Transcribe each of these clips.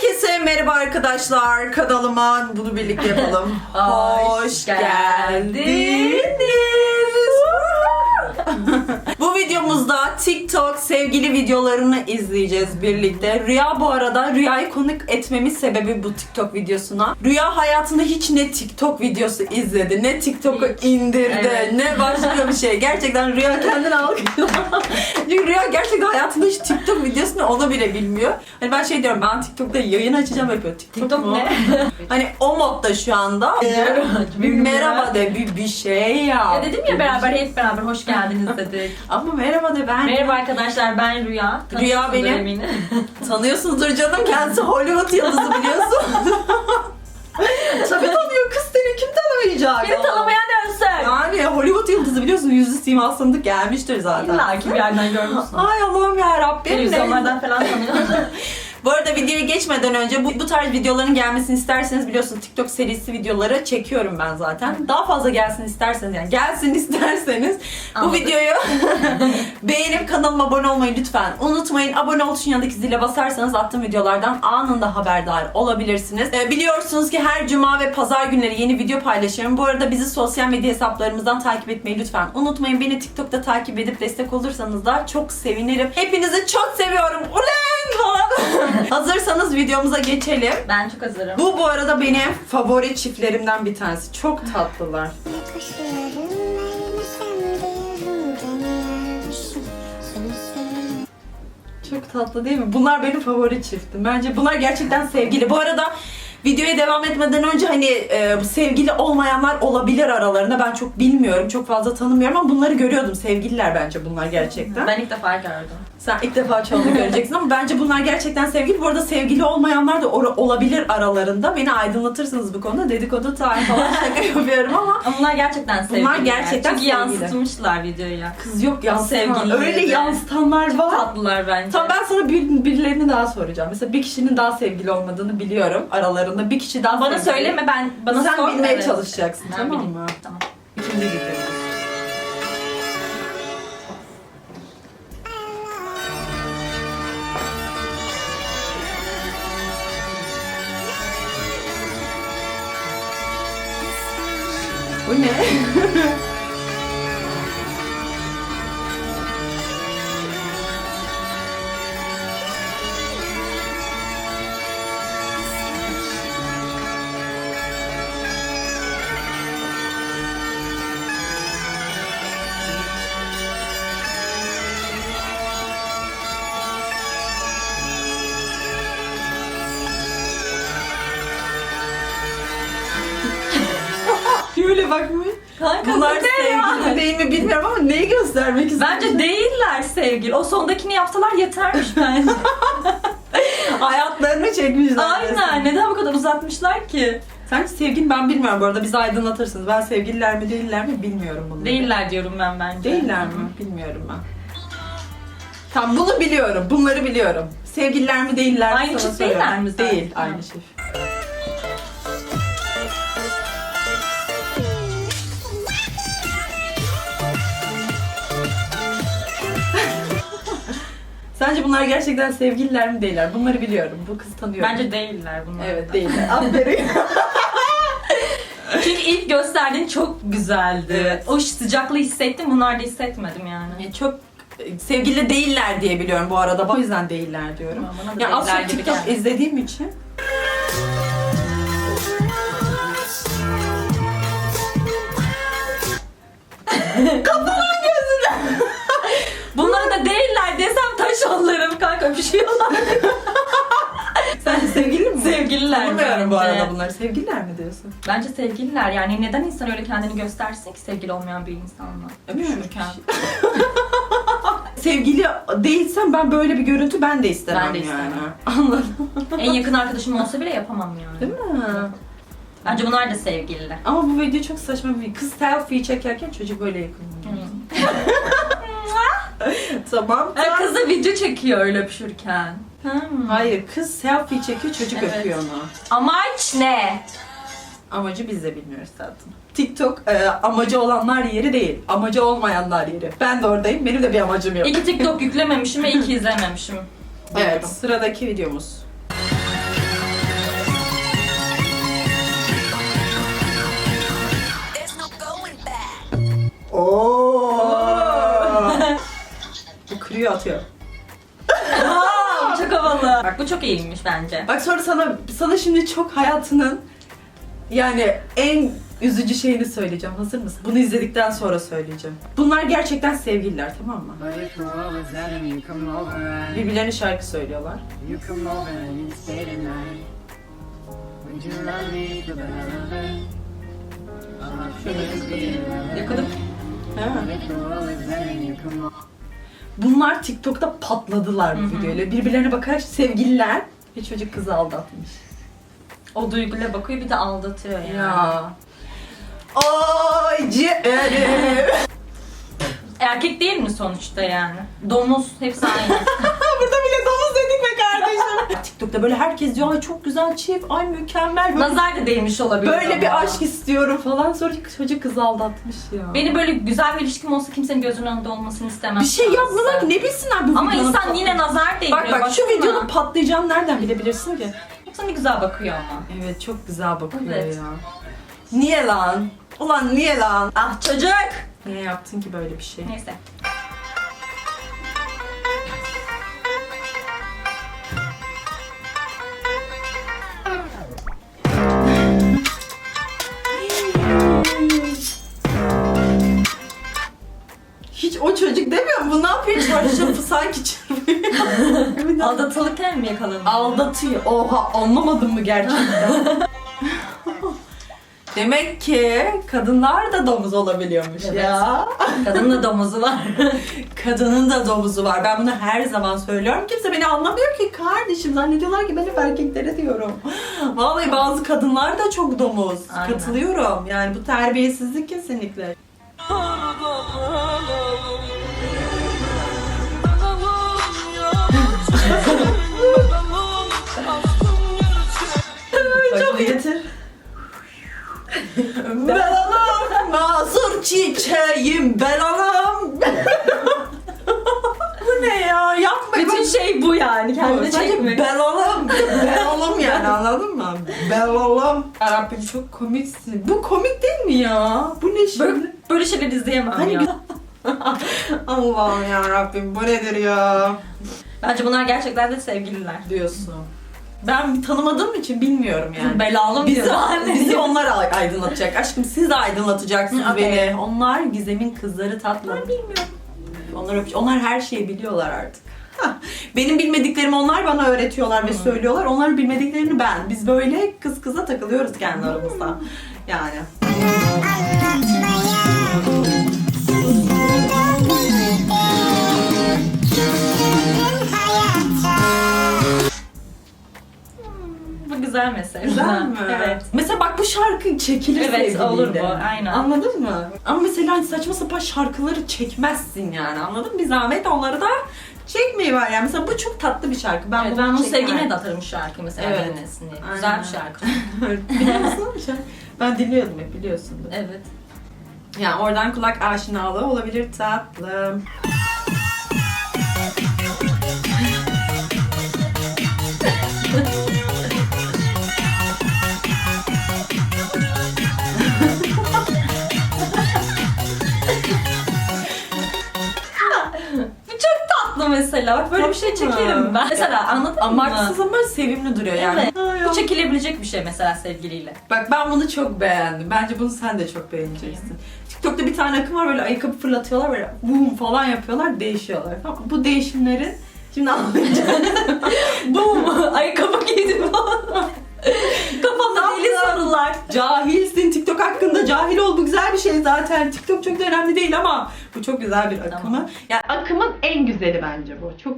Herkese merhaba arkadaşlar. Kanalıma bunu birlikte yapalım. Hoş geldiniz. bu videomuzda TikTok sevgili videolarını izleyeceğiz birlikte. Rüya bu arada Rüya'yı konuk etmemin sebebi bu TikTok videosuna. Rüya hayatında hiç ne TikTok videosu izledi, ne TikTok'u indirdi, Evet. ne başka bir şey. Gerçekten Rüya kendini algılıyor. Çünkü Rüya gerçekten hayatında hiç TikTok videosunu ona bile bilmiyor. Hani ben şey diyorum ben TikTok'ta yayın açacağım yapıyor. TikTok, TikTok mu? ne? Hani o modda şu anda. bir merhaba de bir, bir şey ya. Ya dedim ya beraber hep beraber hoş geldiniz dedik. Ama merhaba de ben. Merhaba arkadaşlar ben Rüya. Rüya benim. eminim. Tanıyorsunuzdur canım kendisi Hollywood yıldızı biliyorsun. Tabii tanıyor kız seni kim tanımayacak? Beni tanımayan ölsün. Yani Hollywood yıldızı biliyorsun yüzü tanıdık gelmiştir zaten. İlla ki bir yerden görmüşsün. Ay Allah'ım ya Rabbim. Televizyonlardan falan tanıyor. Bu arada videoya geçmeden önce bu, bu tarz videoların gelmesini isterseniz biliyorsun TikTok serisi videoları çekiyorum ben zaten. Daha fazla gelsin isterseniz yani gelsin isterseniz bu Anladık. videoyu beğenip kanalıma abone olmayı lütfen unutmayın. Abone ol tuşun yanındaki zile basarsanız attığım videolardan anında haberdar olabilirsiniz. Ee, biliyorsunuz ki her cuma ve pazar günleri yeni video paylaşıyorum. Bu arada bizi sosyal medya hesaplarımızdan takip etmeyi lütfen unutmayın. Beni TikTok'ta takip edip destek olursanız da çok sevinirim. Hepinizi çok seviyorum. Ulan falan. Hazırsanız videomuza geçelim. ben çok hazırım. Bu bu arada benim favori çiftlerimden bir tanesi. Çok tatlılar. Çok tatlı değil mi? Bunlar benim favori çiftim. Bence bunlar gerçekten sevgili. Bu arada videoya devam etmeden önce hani e, sevgili olmayanlar olabilir aralarında. Ben çok bilmiyorum, çok fazla tanımıyorum ama bunları görüyordum. Sevgililer bence bunlar gerçekten. Ben ilk defa gördüm. Sen ilk defa çoğunu göreceksin ama bence bunlar gerçekten sevgili. Bu arada sevgili olmayanlar da olabilir aralarında. Beni aydınlatırsınız bu konuda. Dedikodu time falan şaka yapıyorum ama Ama bunlar gerçekten sevgili. Bunlar gerçekten Çünkü sevgili. yansıtmışlar videoya. kız yok yansıtan. Sevgili Öyle yansıtanlar var. Tatlılar bence. Tamam ben sana bir, birilerini daha soracağım. Mesela bir kişinin daha sevgili olmadığını biliyorum aralarında. Bir kişi daha Bana sevgili. söyleme ben bana Sen sor. bilmeye çalışacaksın Ben tamam bileyim. mı? Tamam. İkinci videomuz. Bu ne? Bunlar sevgili değil mi bilmiyorum ama neyi göstermek istiyor? Bence değiller sevgili. O sondakini yapsalar yetermiş bence. hayatlarını çekmişler. Aynen. Neden bu kadar uzatmışlar ki? Sen sevgili ben bilmiyorum bu arada bizi aydınlatırsınız. Ben sevgililer mi değiller mi bilmiyorum bunları. Değiller diyorum ben bence. Değiller mi? Bilmiyorum ben. Tamam bunu biliyorum. Bunları biliyorum. Sevgililer mi değiller mi? Aynı çift değiller mi zaten? Değil. Aynı çift. Sence bunlar gerçekten sevgililer mi değiller? Bunları biliyorum. Bu kızı tanıyorum. Bence değiller bunlar. Evet değiller. Aferin. Çünkü ilk gösterdiğin çok güzeldi. Evet. O sıcaklığı hissettim. Bunlar da hissetmedim yani. Yani çok e, sevgili değiller diye biliyorum bu arada. O yüzden değiller diyorum. Bana da Ya değiller gibi TikTok izlediğim için. Bu arada bunları. Sevgililer mi diyorsun? Bence sevgililer yani neden insan öyle kendini göstersin ki sevgili olmayan bir insanla? Öpüşürken. Sevgili değilsen ben böyle bir görüntü ben de istemem Ben de yani. istemem. Anladım. en yakın arkadaşım olsa bile yapamam yani. Değil mi? Bence bunlar da sevgililer. Ama bu video çok saçma bir kız selfie çekerken çocuk böyle yakın. Tamam. Ha, kız da video çekiyor öyle öpüşürken. Hayır kız selfie çekiyor çocuk evet. öpüyor onu. Amaç ne? Amacı biz de bilmiyoruz zaten. TikTok e, amacı olanlar yeri değil. Amacı olmayanlar yeri. Ben de oradayım. Benim de bir amacım yok. İki TikTok yüklememişim ve iki izlememişim. Evet. Anladım. Sıradaki videomuz. Oo. Bu kriyo atıyor. Çok havalı. Bak bu çok iyiymiş bence. Bak sonra sana sana şimdi çok hayatının yani en üzücü şeyini söyleyeceğim. Hazır mısın? Bunu izledikten sonra söyleyeceğim. Bunlar gerçekten sevgililer tamam mı? Birbirlerine şarkı söylüyorlar. Yakaladım. Ha. Bunlar TikTok'ta patladılar bu videoyla. Birbirlerine bakarak sevgililer ve çocuk kızı aldatmış. O duyguyla bakıyor bir de aldatıyor yani. Ya. Ay ciğerim. Erkek değil mi sonuçta yani? Domuz hepsi aynı. Burada bile domuz dedik be kardeşim. TikTok'ta böyle herkes diyor ay çok güzel çift, ay mükemmel. Böyle, Nazar da değmiş olabilir. böyle bir aşk istiyorum falan. Sonra çocuk kızı aldatmış ya. Beni böyle güzel bir ilişkim olsa kimsenin gözünün önünde olmasını istemem. bir şey yapmıyorlar ki ne bilsinler bu Ama videonun insan pat- yine nazar değdiriyor. Bak bak şu baksana. videonun patlayacağını nereden bilebilirsin ki? Yoksa ne güzel bakıyor ama. Evet çok güzel bakıyor Evet. ya. Niye lan? Ulan niye lan? Ah çocuk! Niye yaptın ki böyle bir şey? Neyse. Sanki çırpıyor. Aldatılırken mi yakalanıyor? Aldatıyor. Oha anlamadın mı gerçekten? Demek ki kadınlar da domuz olabiliyormuş Evet. ya. Kadının da domuzu var. Kadının da domuzu var. Ben bunu her zaman söylüyorum. Kimse beni anlamıyor ki kardeşim. Zannediyorlar ki ben hep erkeklere diyorum. Vallahi bazı kadınlar da çok domuz. Aynen. Katılıyorum. Yani bu terbiyesizlik kesinlikle. Getir. ben anam, mazur çiçeğim ben anam. Bu ne ya? Yapma. Bütün şey bu yani. Kendini Sadece çekmek. belalım, belalım yani anladın mı? Belalım. Yarabbim çok komiksin. Bu komik değil mi ya? Bu ne şimdi? Böyle, böyle şeyler izleyemem Hani ya. Allah'ım ya Rabbim bu nedir ya? Bence bunlar gerçekten de sevgililer. Diyorsun. Ben tanımadığım için bilmiyorum yani. Belalım Bizi, diyor. bizi onlar ay- aydınlatacak. Aşkım siz de aydınlatacaksınız Hı, beni. Onlar Gizem'in kızları tatlım. bilmiyorum. Onlar, onlar her şeyi biliyorlar artık. Hah, Benim bilmediklerimi onlar bana öğretiyorlar ve söylüyorlar. Onların bilmediklerini ben. Biz böyle kız kıza takılıyoruz kendi aramızda. Yani. Güzel mi? Evet. Mesela bak bu şarkı çekilir Evet, sevgiliyle. olur bu, aynen. Anladın mı? Ama mesela hani saçma sapan şarkıları çekmezsin yani anladın mı? Bir zahmet onları da çekmeyi var yani. Mesela bu çok tatlı bir şarkı. Ben Evet, bunu ben bunu çekmem. sevgiline de atarım şarkı mesela Evet. dinlesin diye. Aynen. Güzel bir şarkı. Biliyor musun bu şarkı? Ben dinliyordum hep biliyorsundur. evet. Yani oradan kulak aşinalığı olabilir tatlım. Tatlı mesela. Bak böyle bir şey Tatlı mı? çekerim ben. Mesela anladın mı? Amaçsız ama sevimli duruyor yani. Evet. Ay, Bu çekilebilecek bir şey mesela sevgiliyle. Bak ben bunu çok beğendim. Bence bunu sen de çok beğeneceksin. TikTok'ta bir tane akım var böyle ayakkabı fırlatıyorlar böyle boom falan yapıyorlar değişiyorlar. Tamam? Bu değişimlerin şimdi anlayacağım. Bu mu? Ayakkabı giydim. Kafamda deli sorular. Cahilsin TikTok hakkında cahil ol bu güzel bir şey zaten. TikTok çok da önemli değil ama bu çok güzel bir akımı. Tamam. Yani akımın en güzeli bence bu. Çok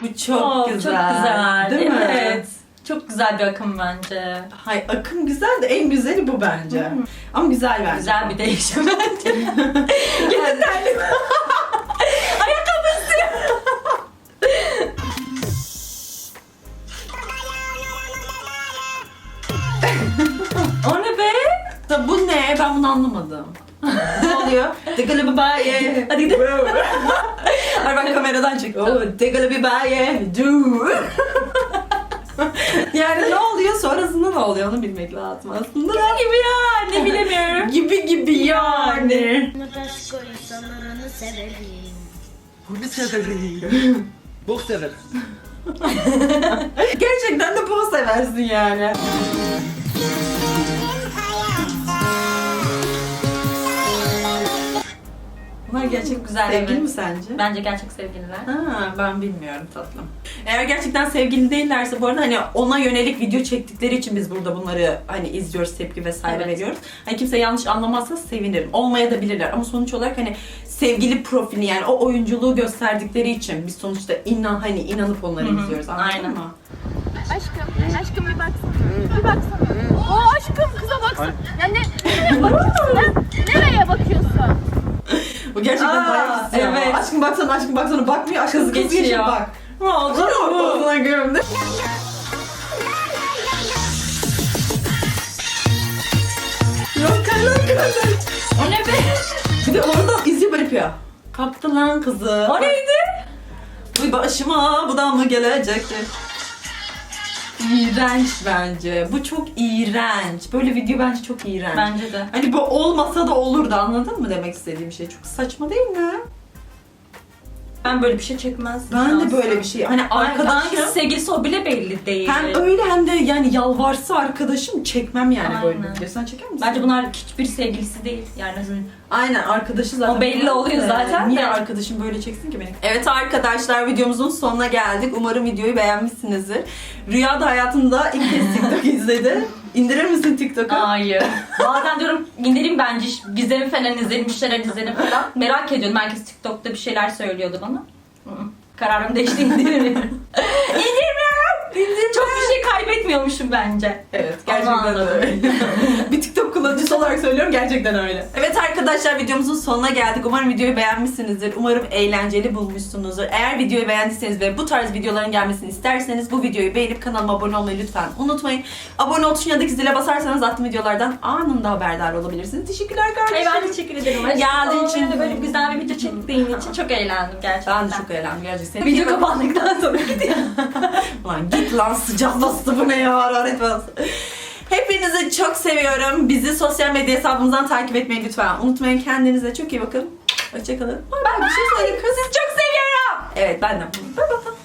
bu çok Oo, güzel. Çok güzel. Değil mi? evet. Çok güzel bir akım bence. Hay akım güzel de en güzeli bu bence. Ama güzel bence. Güzel bir değişim bence. Gene Ben bunu anlamadım. ne oluyor? Dıgılı babaye. Hadi gidelim. Ay ben kameradan çek. Oh, dıgılı babaye. Do. yani ne oluyor sonrasında ne oluyor onu bilmek lazım aslında. gibi ya. Ne bilemiyorum. gibi gibi yani. Aşk insanlarını severim. Bunu severim. Bok severim. Gerçekten de bu seversin yani. Bunlar gerçek güzel, sevgili evet. mi sence? Bence gerçek sevgililer. Ha, ben bilmiyorum tatlım. Eğer gerçekten sevgili değillerse bu arada hani ona yönelik video çektikleri için biz burada bunları hani izliyoruz, tepki vesaire Evet. veriyoruz. Hani kimse yanlış anlamazsa sevinirim. Olmaya da bilirler ama sonuç olarak hani sevgili profili yani o oyunculuğu gösterdikleri için biz sonuçta inan hani inanıp onları Hı hı, izliyoruz. Anladın aynen. mı? Aşkım, aşkım bir baksana. Bir baksana. O aşkım kıza baksana. Ya ne, Bu gerçekten Aa, dayak istiyor. evet. Aşkım baksana, aşkım baksana bakmıyor. Aşkım kız, Kız geçiyor. geçiyor. bak. Ne oldu? Ağzına gömdü. Yok kalak O ne be? Bir de oradan izliyor böyle yapıyor. Kaptı lan kızı. O neydi? Bu başıma bu da mı gelecekti? İğrenç bence. Bu çok iğrenç. Böyle video bence çok iğrenç. Bence de. Hani bu olmasa da olurdu anladın mı demek istediğim şey? Çok saçma değil mi? Ben böyle bir şey çekmezdim. Ben de şahsen. böyle bir şey. Hani Arkadaşım. arkadaşım sevgilisi o bile belli değil. hem öyle hem de yani yalvarsa arkadaşım çekmem yani böyle bir Aynen. video. Sen çeker misin? Bence bunlar hiçbir sevgilisi değil. Yani Aynen arkadaşı zaten. O belli oluyor zaten Niye de. arkadaşım böyle çeksin ki beni? Evet arkadaşlar videomuzun sonuna geldik. Umarım videoyu beğenmişsinizdir. Rüya da hayatında ilk kez TikTok izledi. İndirir misin TikTok'u? Hayır. Bazen diyorum indireyim bence Gizem'i falan izlerim, bir şeyler izlerim falan. Merak ediyorum. Herkes TikTok'ta bir şeyler söylüyordu bana. Hı. Kararım değişti indirmiyorum. İndirmiyorum. Kaybetmiyormuşum bence. Evet gerçekten öyle. bir TikTok kullanıcısı olarak söylüyorum gerçekten öyle. Evet arkadaşlar videomuzun sonuna geldik. Umarım videoyu beğenmişsinizdir. Umarım eğlenceli bulmuşsunuzdur. Eğer videoyu beğendiyseniz ve bu tarz videoların gelmesini isterseniz bu videoyu beğenip kanalıma abone olmayı lütfen unutmayın. Abone ol tuşuna zile basarsanız attığım videolardan anında haberdar olabilirsiniz. Teşekkürler kardeşim. Ay ben teşekkür ederim. Geldiğin için. Böyle güzel bir video çektiğin için çok eğlendim gerçekten. Ben de çok eğlendim gerçekten. Video kapandıktan sonra gidiyor. Lan git lan sıcak bastı bu ne ya hararet bastı. Hepinizi çok seviyorum. Bizi sosyal medya hesabımızdan takip etmeyi lütfen unutmayın. Kendinize çok iyi bakın. Hoşçakalın. Ben bir şey söyleyeyim. Sizi çok seviyorum. Evet ben de. Bye bye.